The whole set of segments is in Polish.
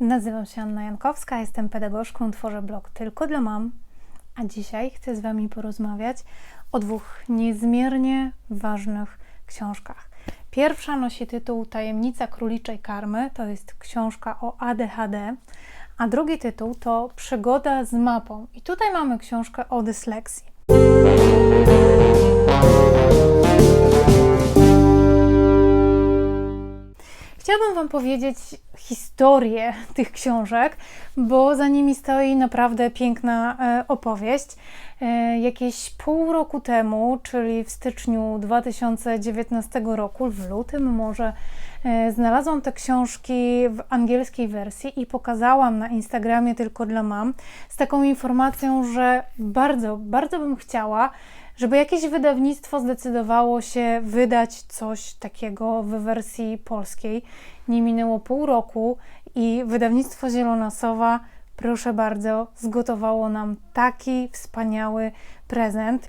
Nazywam się Anna Jankowska, jestem pedagogzką, tworzę blog tylko dla mam, a dzisiaj chcę z Wami porozmawiać o dwóch niezmiernie ważnych książkach. Pierwsza nosi tytuł Tajemnica króliczej karmy, to jest książka o ADHD, a drugi tytuł to Przygoda z mapą. I tutaj mamy książkę o dysleksji. Chciałabym Wam powiedzieć historię tych książek, bo za nimi stoi naprawdę piękna e, opowieść. E, jakieś pół roku temu, czyli w styczniu 2019 roku, w lutym może, e, znalazłam te książki w angielskiej wersji i pokazałam na Instagramie tylko dla mam z taką informacją, że bardzo, bardzo bym chciała, żeby jakieś wydawnictwo zdecydowało się wydać coś takiego w wersji polskiej. Nie minęło pół roku i wydawnictwo Zielona Sowa, proszę bardzo, zgotowało nam taki wspaniały prezent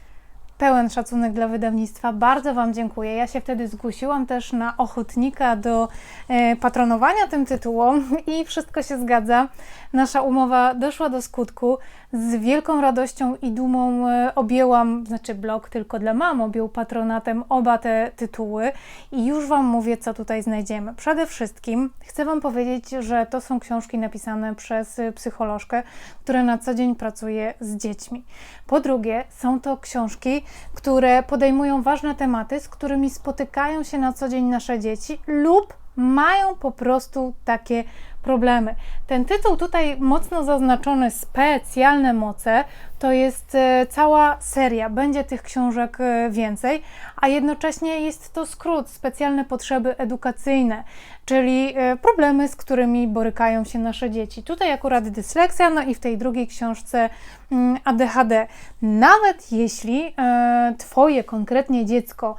pełen szacunek dla wydawnictwa. Bardzo Wam dziękuję. Ja się wtedy zgłosiłam też na ochotnika do e, patronowania tym tytułom i wszystko się zgadza. Nasza umowa doszła do skutku. Z wielką radością i dumą e, objęłam, znaczy blog tylko dla mam, objął patronatem oba te tytuły i już Wam mówię, co tutaj znajdziemy. Przede wszystkim chcę Wam powiedzieć, że to są książki napisane przez psycholożkę, która na co dzień pracuje z dziećmi. Po drugie, są to książki, które podejmują ważne tematy, z którymi spotykają się na co dzień nasze dzieci lub mają po prostu takie problemy. Ten tytuł tutaj mocno zaznaczony specjalne moce to jest e, cała seria, będzie tych książek e, więcej, a jednocześnie jest to skrót, specjalne potrzeby edukacyjne, czyli e, problemy, z którymi borykają się nasze dzieci. Tutaj akurat dysleksja, no i w tej drugiej książce mm, ADHD. Nawet jeśli Twoje konkretnie dziecko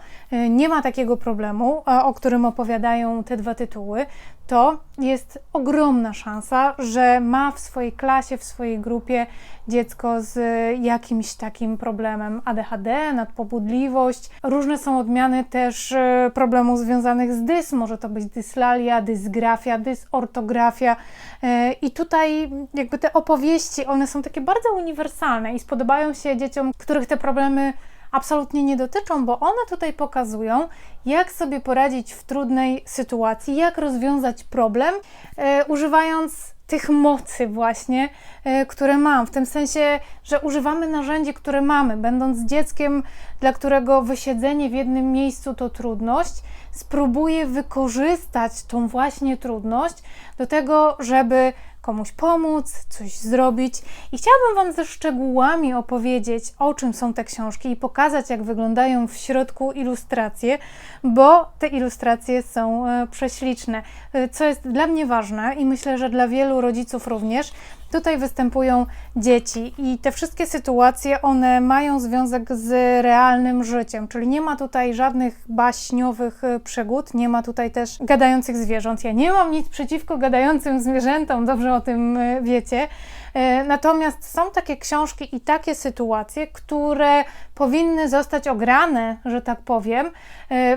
nie ma takiego problemu, o którym opowiadają te dwa tytuły, to jest ogromna szansa, że ma w swojej klasie, w swojej grupie dziecko z jakimś takim problemem ADHD, nadpobudliwość. Różne są odmiany też e, problemów związanych z dys. Może to być dyslalia, dysgrafia, dysortografia. E, I tutaj jakby te opowieści, one są takie bardzo uniwersalne i spodobają się dzieciom, których te problemy absolutnie nie dotyczą, bo one tutaj pokazują, jak sobie poradzić w trudnej sytuacji, jak rozwiązać problem, e, używając tych mocy właśnie, e, które mam. W tym sensie, że używamy narzędzi, które mamy. Będąc dzieckiem, dla którego wysiedzenie w jednym miejscu to trudność, spróbuję wykorzystać tą właśnie trudność do tego, żeby komuś pomóc, coś zrobić. I chciałabym Wam ze szczegółami opowiedzieć, o czym są te książki i pokazać, jak wyglądają w środku ilustracje, bo te ilustracje są e, prześliczne. E, co jest dla mnie ważne i myślę, że dla wielu rodziców również, Tutaj występują dzieci i te wszystkie sytuacje, one mają związek z realnym życiem, czyli nie ma tutaj żadnych baśniowych e, przygód, nie ma tutaj też gadających zwierząt. Ja nie mam nic przeciwko gadającym zwierzętom, dobrze o tym e, wiecie. E, natomiast są takie książki i takie sytuacje, które powinny zostać ograne, że tak powiem,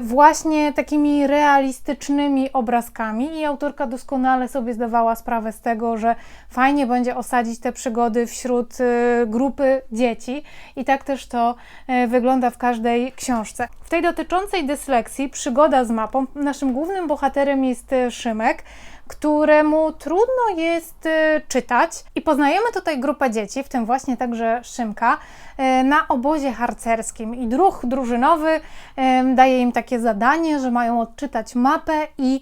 właśnie takimi realistycznymi obrazkami i autorka doskonale sobie zdawała sprawę z tego, że fajnie będzie osadzić te przygody wśród y, grupy dzieci i tak też to wygląda w każdej książce. W tej dotyczącej dysleksji, przygoda z mapą, naszym głównym bohaterem jest Szymek, któremu trudno jest czytać. I poznajemy tutaj grupę dzieci, w tym właśnie także Szymka, na obozie harcerskim. I druh drużynowy daje im takie zadanie, że mają odczytać mapę i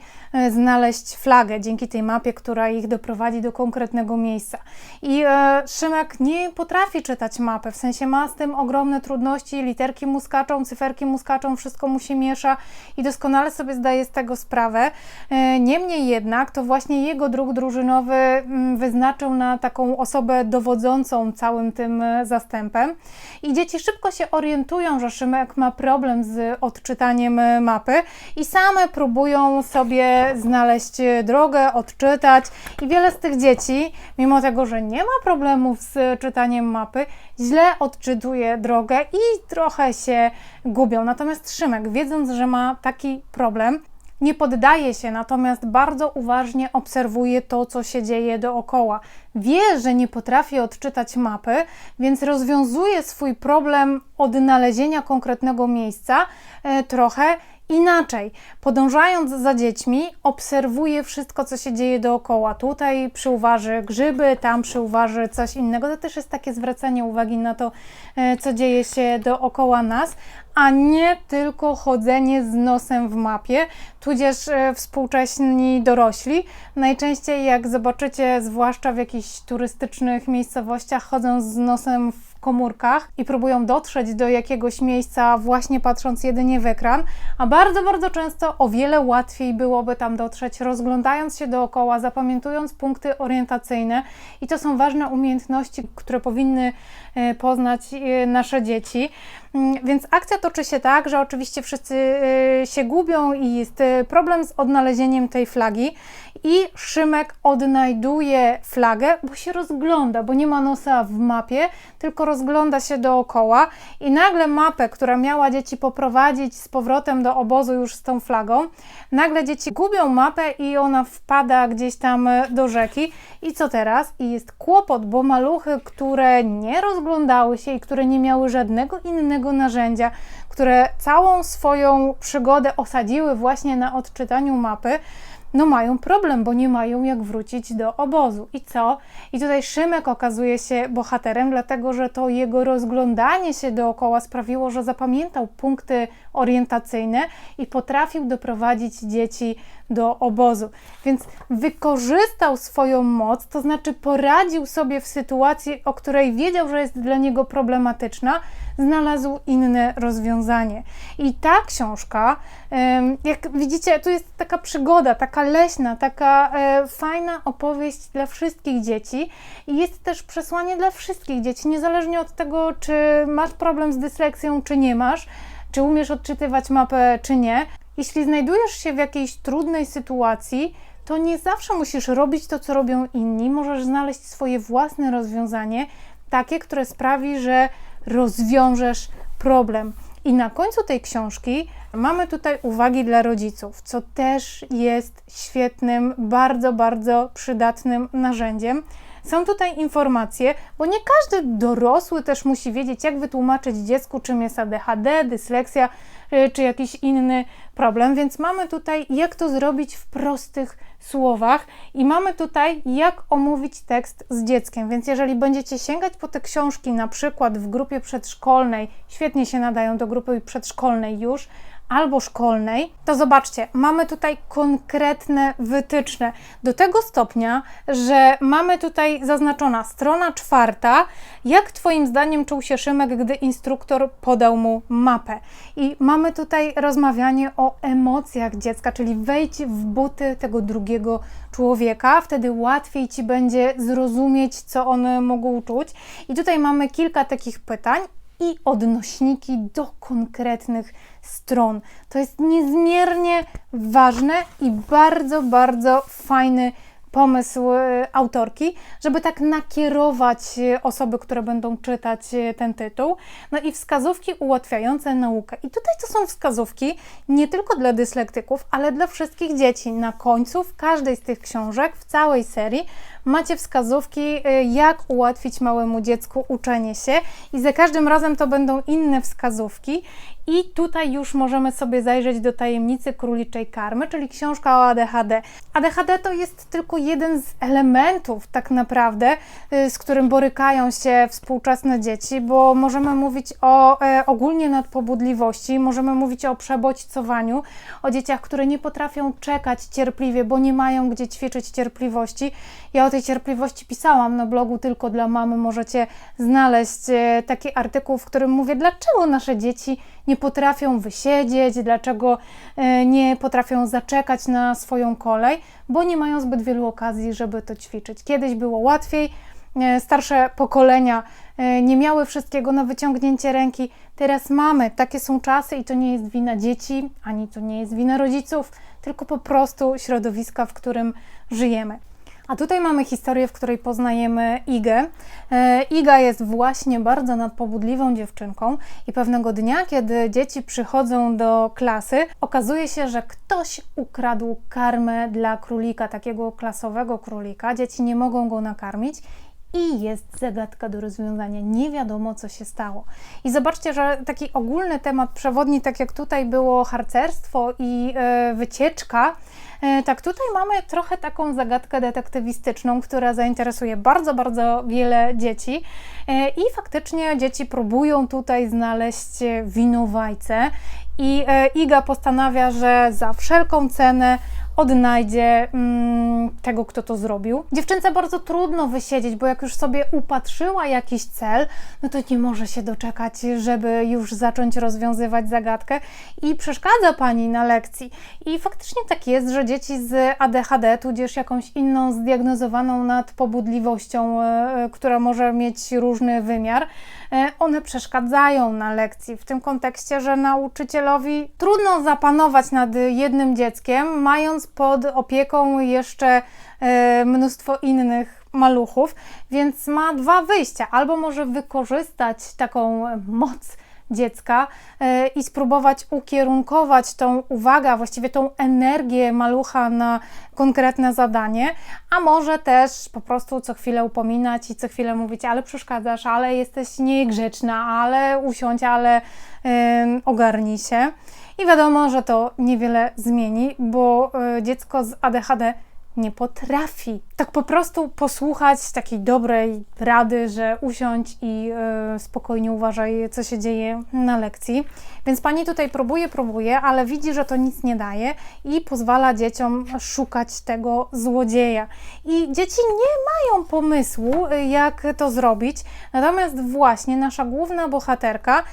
znaleźć flagę dzięki tej mapie, która ich doprowadzi do konkretnego miejsca. I e, Szymek nie potrafi czytać mapy, w sensie ma z tym ogromne trudności, literki mu skaczą, cyferki mu skaczą, wszystko mu się miesza i doskonale sobie zdaje z tego sprawę. E, niemniej jednak to właśnie jego druk drużynowy mm, wyznaczył na taką osobę dowodzącą całym tym e, zastępem. I dzieci szybko się orientują, że Szymek ma problem z odczytaniem e, mapy i same próbują sobie znaleźć e, drogę, odczytać. I wiele z tych dzieci, mimo tego, że nie ma problemów z czytaniem mapy, źle odczytuje drogę i trochę się gubią. Natomiast Szymek, wiedząc, że ma taki problem, nie poddaje się, natomiast bardzo uważnie obserwuje to, co się dzieje dookoła. Wie, że nie potrafi odczytać mapy, więc rozwiązuje swój problem odnalezienia konkretnego miejsca e, trochę inaczej. Podążając za dziećmi, obserwuje wszystko, co się dzieje dookoła. Tutaj przyuważy grzyby, tam przyuważy coś innego. To też jest takie zwracanie uwagi na to, e, co dzieje się dookoła nas, a nie tylko chodzenie z nosem w mapie, tudzież e, współcześni dorośli. Najczęściej, jak zobaczycie, zwłaszcza w jakichś turystycznych miejscowościach, chodzą z nosem w komórkach i próbują dotrzeć do jakiegoś miejsca właśnie patrząc jedynie w ekran, a bardzo, bardzo często o wiele łatwiej byłoby tam dotrzeć, rozglądając się dookoła, zapamiętując punkty orientacyjne. I to są ważne umiejętności, które powinny e, poznać e, nasze dzieci. Mm, Więc akcja toczy się tak, że oczywiście wszyscy e, się gubią i jest problem z odnalezieniem tej flagi. I Szymek odnajduje flagę, bo się rozgląda, bo nie ma nosa w mapie, tylko rozgląda się dookoła i nagle mapę, która miała dzieci poprowadzić z powrotem do obozu już z tą flagą, nagle dzieci gubią mapę i ona wpada gdzieś tam e, do rzeki i co teraz? I jest kłopot, bo maluchy, które nie rozglądały się i które nie miały żadnego innego narzędzia, które całą swoją przygodę osadziły właśnie na odczytaniu mapy, no mają problem, bo nie mają jak wrócić do obozu. I co? I tutaj Szymek okazuje się bohaterem, dlatego że to jego rozglądanie się dookoła sprawiło, że zapamiętał punkty orientacyjne i potrafił doprowadzić dzieci do obozu. Więc wykorzystał swoją moc, to znaczy poradził sobie w sytuacji, o której wiedział, że jest dla niego problematyczna, znalazł inne rozwiązanie. I ta książka, jak widzicie, tu jest taka przygoda, taka leśna, taka e, fajna opowieść dla wszystkich dzieci i jest też przesłanie dla wszystkich dzieci, niezależnie od tego, czy masz problem z dysleksją, czy nie masz, czy umiesz odczytywać mapę, czy nie. Jeśli znajdujesz się w jakiejś trudnej sytuacji, to nie zawsze musisz robić to, co robią inni. Możesz znaleźć swoje własne rozwiązanie, takie, które sprawi, że rozwiążesz problem. I na końcu tej książki mamy tutaj uwagi dla rodziców, co też jest świetnym, bardzo, bardzo przydatnym narzędziem. Są tutaj informacje, bo nie każdy dorosły też musi wiedzieć, jak wytłumaczyć dziecku, czym jest ADHD, dysleksja czy jakiś inny problem, więc mamy tutaj, jak to zrobić w prostych słowach i mamy tutaj, jak omówić tekst z dzieckiem. Więc jeżeli będziecie sięgać po te książki, na przykład w grupie przedszkolnej, świetnie się nadają do grupy przedszkolnej już, albo szkolnej, to zobaczcie, mamy tutaj konkretne wytyczne do tego stopnia, że mamy tutaj zaznaczona strona czwarta, jak Twoim zdaniem czuł się Szymek, gdy instruktor podał mu mapę. I mamy tutaj rozmawianie o emocjach dziecka, czyli wejdź w buty tego drugiego człowieka, wtedy łatwiej Ci będzie zrozumieć, co on mógł czuć. I tutaj mamy kilka takich pytań i odnośniki do konkretnych stron. To jest niezmiernie ważne i bardzo, bardzo fajny pomysł e, autorki, żeby tak nakierować e, osoby, które będą czytać e, ten tytuł. No i wskazówki ułatwiające naukę. I tutaj to są wskazówki nie tylko dla dyslektyków, ale dla wszystkich dzieci. Na końcu w każdej z tych książek, w całej serii, macie wskazówki, jak ułatwić małemu dziecku uczenie się, i za każdym razem to będą inne wskazówki. I tutaj już możemy sobie zajrzeć do tajemnicy króliczej karmy, czyli książka o ADHD. ADHD to jest tylko jeden z elementów, tak naprawdę, y, z którym borykają się współczesne dzieci, bo możemy mówić o e, ogólnie nadpobudliwości, możemy mówić o przebodźcowaniu, o dzieciach, które nie potrafią czekać cierpliwie, bo nie mają gdzie ćwiczyć cierpliwości. Ja o tej cierpliwości pisałam na blogu tylko dla mamy. Możecie znaleźć e, taki artykuł, w którym mówię, dlaczego nasze dzieci nie potrafią wysiedzieć, dlaczego e, nie potrafią zaczekać na swoją kolej, bo nie mają zbyt wielu okazji, żeby to ćwiczyć. Kiedyś było łatwiej, e, starsze pokolenia e, nie miały wszystkiego na wyciągnięcie ręki. Teraz mamy, takie są czasy i to nie jest wina dzieci, ani to nie jest wina rodziców, tylko po prostu środowiska, w którym żyjemy. A tutaj mamy historię, w której poznajemy Igę. E, Iga jest właśnie bardzo nadpobudliwą dziewczynką i pewnego dnia, kiedy dzieci przychodzą do klasy, okazuje się, że ktoś ukradł karmę dla królika, takiego klasowego królika. Dzieci nie mogą go nakarmić i jest zagadka do rozwiązania. Nie wiadomo, co się stało. I zobaczcie, że taki ogólny temat przewodni, tak jak tutaj było harcerstwo i e, wycieczka, e, tak tutaj mamy trochę taką zagadkę detektywistyczną, która zainteresuje bardzo, bardzo wiele dzieci. E, I faktycznie dzieci próbują tutaj znaleźć winowajcę. I Iga postanawia, że za wszelką cenę odnajdzie mm, tego, kto to zrobił. Dziewczynce bardzo trudno wysiedzieć, bo jak już sobie upatrzyła jakiś cel, no to nie może się doczekać, żeby już zacząć rozwiązywać zagadkę i przeszkadza pani na lekcji. I faktycznie tak jest, że dzieci z ADHD, tudzież jakąś inną zdiagnozowaną nadpobudliwością, e, która może mieć różny wymiar, e, one przeszkadzają na lekcji. W tym kontekście, że nauczycielowi trudno zapanować nad jednym dzieckiem, mając pod opieką jeszcze e, mnóstwo innych maluchów, więc ma dwa wyjścia. Albo może wykorzystać taką moc dziecka e, i spróbować ukierunkować tą uwagę, właściwie tą energię malucha na konkretne zadanie, a może też po prostu co chwilę upominać i co chwilę mówić, ale przeszkadzasz, ale jesteś niegrzeczna, ale usiądź, ale yy, ogarnij się. I wiadomo, że to niewiele zmieni, bo y, dziecko z ADHD nie potrafi tak po prostu posłuchać takiej dobrej rady, że usiądź i y, spokojnie uważaj, co się dzieje na lekcji. Więc pani tutaj próbuje, próbuje, ale widzi, że to nic nie daje i pozwala dzieciom szukać tego złodzieja. I dzieci nie mają pomysłu, y, jak to zrobić, natomiast właśnie nasza główna bohaterka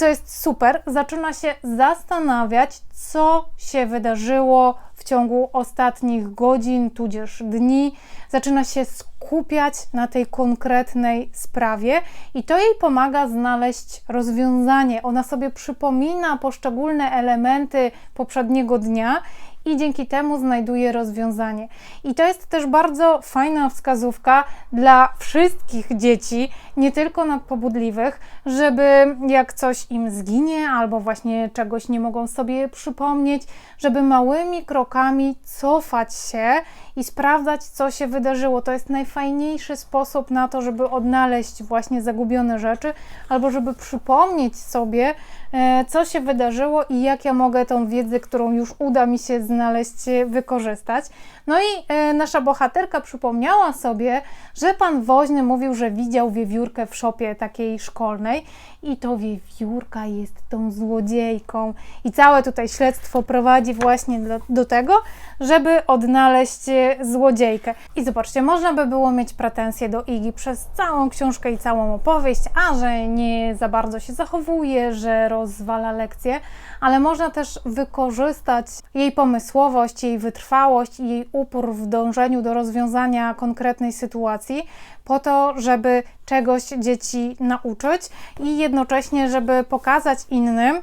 co jest super, zaczyna się zastanawiać, co się wydarzyło w ciągu ostatnich godzin, tudzież dni. Zaczyna się skupiać na tej konkretnej sprawie i to jej pomaga znaleźć rozwiązanie. Ona sobie przypomina poszczególne elementy poprzedniego dnia i dzięki temu znajduje rozwiązanie. I to jest też bardzo fajna wskazówka dla wszystkich dzieci, nie tylko nadpobudliwych, żeby jak coś im zginie albo właśnie czegoś nie mogą sobie przypomnieć, żeby małymi krokami cofać się i sprawdzać, co się wydarzyło. To jest najfajniejszy sposób na to, żeby odnaleźć właśnie zagubione rzeczy albo żeby przypomnieć sobie, e, co się wydarzyło i jak ja mogę tą wiedzę, którą już uda mi się znaleźć, wykorzystać. No i e, nasza bohaterka przypomniała sobie, że pan woźny mówił, że widział wiewiórkę w szopie takiej szkolnej i to wiewiórka jest tą złodziejką. I całe tutaj śledztwo prowadzi właśnie do, do tego, żeby odnaleźć e, złodziejkę. I zobaczcie, można by było mieć pretensje do Igi przez całą książkę i całą opowieść, a że nie za bardzo się zachowuje, że rozwala lekcje, ale można też wykorzystać jej pomysłowość, jej wytrwałość i jej upór w dążeniu do rozwiązania konkretnej sytuacji, po to, żeby czegoś dzieci nauczyć i jednocześnie, żeby pokazać innym,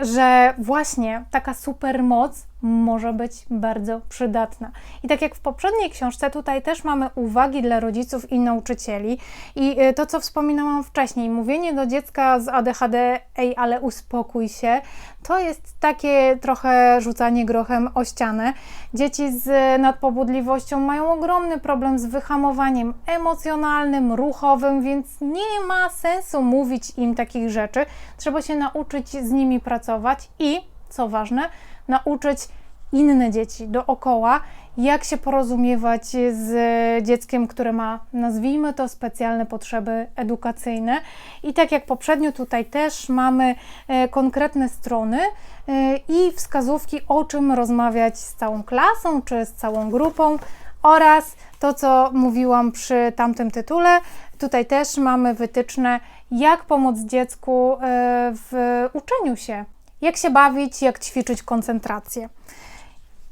że właśnie taka supermoc może być bardzo przydatna. I tak jak w poprzedniej książce, tutaj też mamy uwagi dla rodziców i nauczycieli. I y, to, co wspominałam wcześniej, mówienie do dziecka z ADHD, ej, ale uspokój się, to jest takie trochę rzucanie grochem o ścianę. Dzieci z nadpobudliwością mają ogromny problem z wyhamowaniem emocjonalnym, ruchowym, więc nie ma sensu mówić im takich rzeczy. Trzeba się nauczyć z nimi pracować i, co ważne, nauczyć inne dzieci dookoła, jak się porozumiewać z dzieckiem, które ma, nazwijmy to, specjalne potrzeby edukacyjne. I tak jak poprzednio, tutaj też mamy e, konkretne strony e, i wskazówki, o czym rozmawiać z całą klasą czy z całą grupą. Oraz to, co mówiłam przy tamtym tytule, tutaj też mamy wytyczne, jak pomóc dziecku e, w uczeniu się jak się bawić, jak ćwiczyć koncentrację.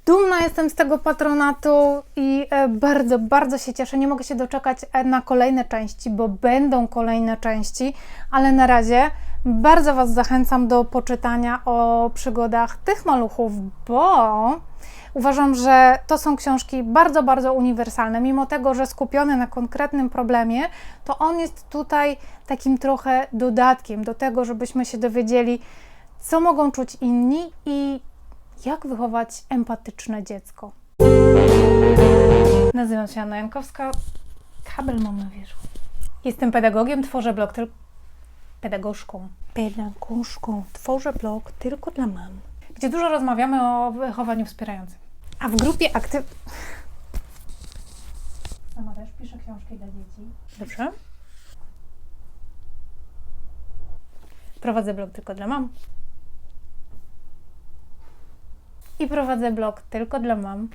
Dumna jestem z tego patronatu i e, bardzo, bardzo się cieszę. Nie mogę się doczekać e, na kolejne części, bo będą kolejne części, ale na razie bardzo Was zachęcam do poczytania o przygodach tych maluchów, bo Uważam, że to są książki bardzo, bardzo uniwersalne. Mimo tego, że skupione na konkretnym problemie, to on jest tutaj takim trochę dodatkiem do tego, żebyśmy się dowiedzieli, co mogą czuć inni i jak wychować empatyczne dziecko. Nazywam się Anna Jankowska. Kabel mam na wierzchu. Jestem pedagogiem, tworzę blog tylko pedagogzką. Pedagogzką. Tworzę blog tylko dla mam. Gdzie dużo rozmawiamy o wychowaniu wspierającym. A w grupie aktyw... Sama też piszę książki dla dzieci. Dobrze. Prowadzę blog tylko dla mam. I prowadzę blog tylko dla mam.